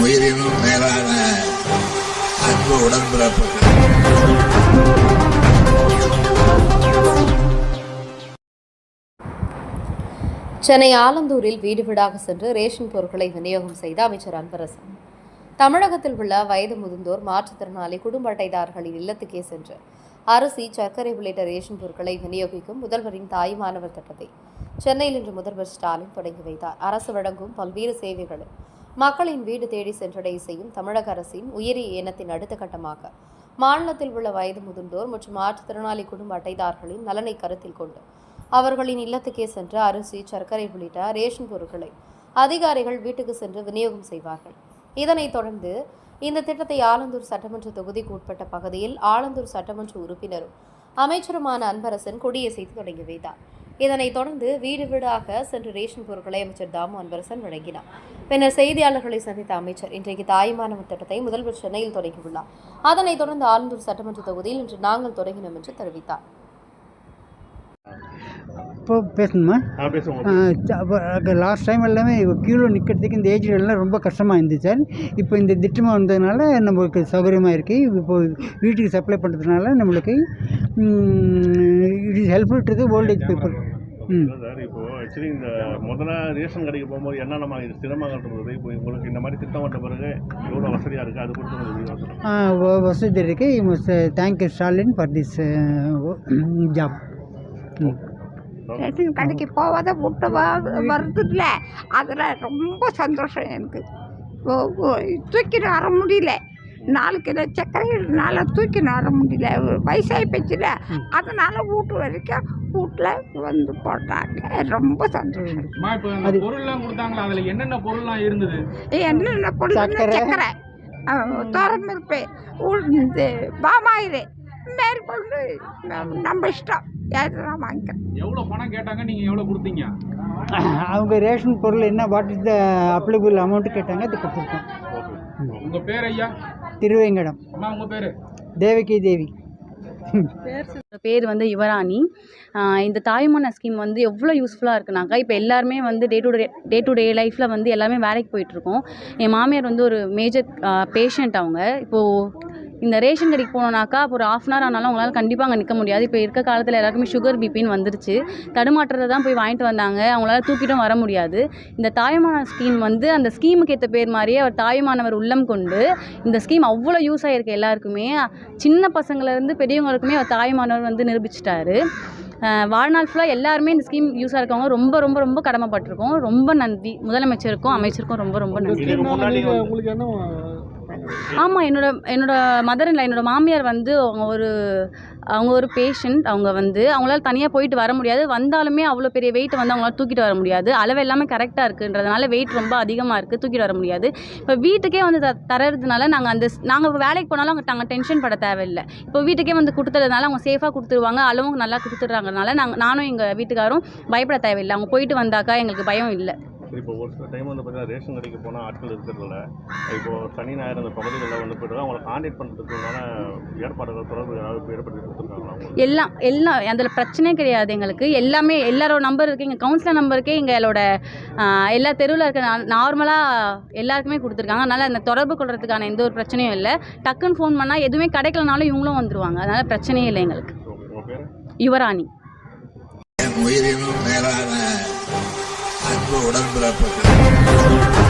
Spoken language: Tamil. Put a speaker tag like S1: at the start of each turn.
S1: உயிரினும் மேலான அன்பு உடன்பிறப்புகள்.
S2: சென்னை ஆலந்தூரில் வீடு வீடாக சென்று ரேஷன் பொருட்களை விநியோகம் செய்த அமைச்சர் அன்பரசன். தமிழகத்தில் உள்ள வயது முதிர்ந்தோர் மாற்றுத்திறனாளி குடும்ப அட்டைதாரர்களின் இல்லத்துக்கே சென்று அரிசி சர்க்கரை உள்ளிட்ட ரேஷன் பொருட்களை விநியோகிக்கும் முதல்வரின் தாய்மானவர் திட்டத்தை சென்னையில் இன்று முதல்வர் ஸ்டாலின் தொடங்கி வைத்தார். அரசு வழங்கும் பல்வேறு சேவைகளை மக்களின் வீடு தேடி சென்றடைய செய்யும் தமிழக அரசின் உயரிய எண்ணத்தின் அடுத்த கட்டமாக. மாநிலத்தில் உள்ள வயது முதிர்ந்தோர் மற்றும் மாற்றுத்திறனாளி குடும்ப அட்டைதாரர்களின் நலனை கருத்தில் கொண்டு அவர்களின் இல்லத்துக்கே சென்று அரிசி சர்க்கரை உள்ளிட்ட ரேஷன் பொருட்களை அதிகாரிகள் வீட்டுக்கு சென்று விநியோகம் செய்வார்கள். இதனைத் தொடர்ந்து இந்த திட்டத்தை ஆலந்தூர் சட்டமன்ற தொகுதிக்கு உட்பட்ட பகுதியில் ஆலந்தூர் சட்டமன்ற உறுப்பினரும் அமைச்சருமான அன்பரசன் கொடியசைத்து தொடங்கி வைத்தார். இதனைத் தொடர்ந்து வீடு வீடாக சென்று ரேஷன் பொருட்களை அமைச்சர் தாமு அன்பரசன் வழங்கினார். பின்னர் செய்தியாளர்களை சந்தித்த அமைச்சர் இன்றைக்கு தாய்மானவர் திட்டத்தை முதல்வர் சென்னையில் தொடங்கியுள்ளார். அதனைத் தொடர்ந்து ஆலந்தூர் சட்டமன்ற தொகுதியில் இன்று நாங்கள் தொடங்கினோம் என்று தெரிவித்தார்.
S3: இப்போ பேசணுமா? லாஸ்ட் டைம் எல்லாமே க்யூவில் நிற்கிறதுக்கு இந்த ஏஜ் எல்லாம் ரொம்ப கஷ்டமாக இருந்துச்சு சார். இப்போ இந்த திட்டமாக வந்ததுனால நம்மளுக்கு சௌகரியமாக இருக்குது இப்போ வீட்டுக்கு சப்ளை பண்ணுறதுனால நம்மளுக்கு it is helpful to the old age people
S4: sir இப்போ ஆக்சுவலி இந்த முதல்ல ரேஷன் கடைக்கு போகும்போது என்னென்ன சிரமங்கள் இருந்தது இப்போ உங்களுக்கு இந்த மாதிரி திட்டம் வந்த பிறகு எவ்வளோ வசதியாக இருக்குது அது
S3: வ- வசதி இருக்குது thank you Stalin for this job
S5: ration கடைக்கு போகாத விட்டு வருதுல்ல. அதில் ரொம்ப சந்தோஷம் எனக்கு. தூக்கிட்டு வர முடியல. நாலு கிலோ சர்க்கரை நாளை தூக்கிட்டு வர முடியல. வயசாகி போச்சுல அதனால வீட்டு வரைக்கும் வீட்டில் வந்து போட்டாங்க. ரொம்ப சந்தோஷம்.
S6: அந்த பொருள்லாம் கொடுத்தாங்களா? அதுல என்னென்ன பொருள்லாம் இருந்தது?
S5: என்னென்ன பொருள்.
S3: சர்க்கரை.
S5: துறந்துருப்பு உளுந்து பாமாயிரு மேற்கொண்டு நம்ம- நம்ம இஷ்டம். எதெல்லாம் வாங்கிக்கலாம்
S6: எவ்வளவு பணம் கேட்டாங்க? நீங்க எவ்வளவு கொடுத்தீங்க?
S3: அவங்க ரேஷன் பொருள் என்ன what is the applicable amount கேட்டாங்க அது கொடுத்துருக்கோம்.
S4: ஓகே.
S6: உங்க பேர் ஐயா?
S3: திருவேங்கடம்.
S6: அம்மா உங்க பேரு?
S3: தேவகி தேவி.
S7: பேர் வந்து யுவராணி. இந்த தாய்மான ஸ்கீம் வந்து எவ்வளோ யூஸ்ஃபுல்லாக இருக்குனாக்கா இப்போ எல்லாருமே வந்து day to day day to day லைஃப்பில் வந்து எல்லாமே வேலைக்கு போயிட்டுருக்கோம் என் மாமியார் வந்து ஒரு மேஜர் பேஷண்ட் அவங்க. இப்போது இந்த ரேஷன் கடைக்கு போனோம்னாக்கா ஒரு ஆஃப் அன் ஹவர் ஆனாலும் அவங்களால கண்டிப்பாக அங்கே நிற்க முடியாது. இப்போ இருக்க காலத்தில் எல்லாருக்குமே சுகர் பிபின்னு வந்துருச்சு. தடுமாற்றத்தை தான் போய் வாங்கிட்டு வந்தாங்க. அவங்களால தூக்கிட்டும் வர முடியாது. இந்த தாய்மான ஸ்கீம் வந்து அந்த ஸ்கீமுக்கு ஏற்ற பேர் மாதிரியே அவர் தாய்மானவர் உள்ளம் கொண்டு இந்த ஸ்கீம் அவ்வளோ யூஸ் ஆகிருக்கு எல்லாருக்குமே. சின்ன பசங்கள்லேருந்து பெரியவங்களுக்குமே அவர் தாய்மானவர் வந்து நிரூபிச்சிட்டாரு. வாழ்நாள் ஃபுல்லாக எல்லாருமே இந்த ஸ்கீம் யூஸாக இருக்கவங்க ரொம்ப ரொம்ப ரொம்ப கடமைப்பட்டிருக்கோம். ரொம்ப நன்றி. முதலமைச்சருக்கும் அமைச்சருக்கும் ரொம்ப ரொம்ப நன்றி. ஆமாம் என்னோட என்னோட மதர் இல்லை என்னோட மாமியார் வந்து அவங்க ஒரு அவங்க ஒரு பேஷண்ட் அவங்க வந்து அவங்களால தனியாக போயிட்டு வர முடியாது. வந்தாலுமே அவ்வளோ பெரிய வெயிட் வந்து அவங்களால தூக்கிட்டு வர முடியாது. அளவு எல்லாமே கரெக்டாக இருக்குன்றதுனால வெயிட் ரொம்ப அதிகமாக இருக்குது தூக்கிட்டு வர முடியாது. இப்போ வீட்டுக்கே வந்து த தரதுனால நாங்கள் அந்த நாங்கள் வேலைக்கு போனாலும் அவங்க நாங்கள் டென்ஷன் பட தேவையில்லை. இப்போ வீட்டுக்கே வந்து கொடுத்துறதுனால அவங்க சேஃபாக கொடுத்துருவாங்க அளவும் நல்லா கொடுத்துட்றாங்கனால நாங்கள் நானும் எங்கள் வீட்டுக்காரும் பயப்பட தேவையில்லை. அவங்க போயிட்டு வந்தாக்கா எங்களுக்கு பயம் இல்லை.
S4: இப்போ ஒரு சில டைம் வந்து பார்த்தீங்கன்னா ரேஷன் கடைக்கு போனால் ஆட்கள் இருக்கிறதில்ல. இப்போ சனி ஞாயிறு அந்த பகுதிகளில் வந்து போய்ட்டு அவங்களை கான்டாக்ட் பண்ணுறதுக்கு உண்டான ஏற்பாடுகள் தொடர்பு ஏதாவது ஏற்படுத்தி கொடுத்துருக்காங்களா
S7: எல்லாம் எல்லாம் அதில் பிரச்சனையே கிடையாது எங்களுக்கு. எல்லாமே எல்லாரோட நம்பர் இருக்குது எங்கள் கவுன்சிலர் நம்பருக்கே எங்களோட எல்லா தெருவில் இருக்க நார்மலாக எல்லாருக்குமே கொடுத்துருக்காங்க. அதனால் அந்த தொடர்பு கொள்றதுக்கான எந்த ஒரு பிரச்சனையும் இல்லை. டக்குன்னு ஃபோன் பண்ணால் எதுவுமே கிடைக்கலனாலும் இவங்களும் வந்துருவாங்க. அதனால் பிரச்சனையே இல்லை எங்களுக்கு. யுவராணி.
S1: உயிரினும் மேலான உடன்பிறப்புகள்